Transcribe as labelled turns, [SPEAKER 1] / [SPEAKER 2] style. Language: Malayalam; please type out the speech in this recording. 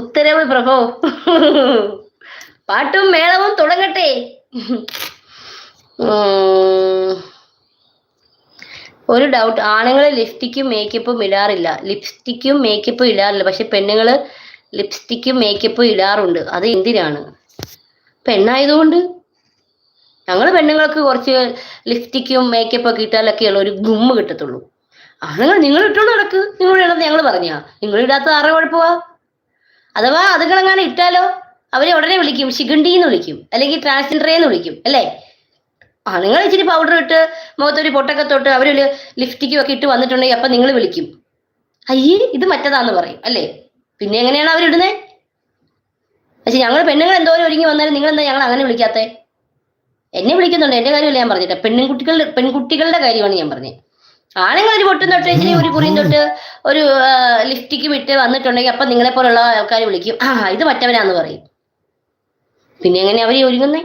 [SPEAKER 1] ഉത്തരവ് പ്രഭോ. പാട്ടും മേളവും തുടങ്ങട്ടെ. ഒരു ഡൗട്ട് ആണുങ്ങൾ ലിപ്സ്റ്റിക്കും മേക്കപ്പും ഇടാറില്ല. ലിപ്സ്റ്റിക്കും മേക്കപ്പും ഇടാറില്ല. പക്ഷെ പെണ്ണുങ്ങൾ ലിപ്സ്റ്റിക്കും മേക്കപ്പും ഇടാറുണ്ട്. അത് എന്തിനാണ്? പെണ്ണായതുകൊണ്ട്. ഞങ്ങൾ പെണ്ണുങ്ങൾക്ക് കുറച്ച് ലിപ്സ്റ്റിക്കും മേക്കപ്പ് ഒക്കെ ഇട്ടാലൊക്കെയുള്ള ഒരു ഗുമ്മ് കിട്ടത്തുള്ളൂ. ആണുങ്ങൾ നിങ്ങൾ ഇട്ടോണ്ട് നടക്ക്. നിങ്ങൾ ഇടുന്നത് ഞങ്ങൾ പറഞ്ഞാ. നിങ്ങൾ ഇടാത്ത ആരുടെ കുഴപ്പമാ? അഥവാ അതുങ്ങളെങ്ങനെ ഇട്ടാലോ അവരെ ഉടനെ വിളിക്കും ശിഖണ്ഡി എന്ന് വിളിക്കും അല്ലെങ്കിൽ ട്രാൻസ്ജെൻഡറെ എന്ന് വിളിക്കും അല്ലേ? ആണുങ്ങൾ ഇച്ചിരി പൗഡർ ഇട്ട് മുഖത്തൊരു പൊട്ടൊക്കെ തൊട്ട് അവരൊരു ലിഫ്റ്റിക്കും ഒക്കെ ഇട്ട് വന്നിട്ടുണ്ടെങ്കിൽ അപ്പൊ നിങ്ങൾ വിളിക്കും. അയ്യേ ഇത് മറ്റതാന്ന് പറയും അല്ലേ? പിന്നെ എങ്ങനെയാണ് അവരിടുന്നേ പക്ഷെ ഞങ്ങൾ പെണ്ണുങ്ങൾ എന്തോരം ഒരുങ്ങി വന്നാലും നിങ്ങൾ എന്താ ഞങ്ങൾ അങ്ങനെ വിളിക്കാത്തേ? എന്നെ വിളിക്കുന്നുണ്ട് എന്റെ കാര്യമല്ല ഞാൻ പറഞ്ഞിട്ട് പെണ്ണുകുട്ടികളുടെ പെൺകുട്ടികളുടെ കാര്യമാണ് ഞാൻ പറഞ്ഞത് ആണുങ്ങൾ ഒരു പൊട്ടും തൊട്ട് ഇച്ചിരി ഒരു കുറിയും തൊട്ട് ഒരു ലിഫ്റ്റിക്ക് വിട്ട് വന്നിട്ടുണ്ടെങ്കിൽ അപ്പൊ നിങ്ങളെ പോലുള്ള ആൾക്കാർ വിളിക്കും. ആ ഇത് മറ്റവനാന്ന് പറയും. പിന്നെ എങ്ങനെ അവർ ഒരുങ്ങുന്നേ?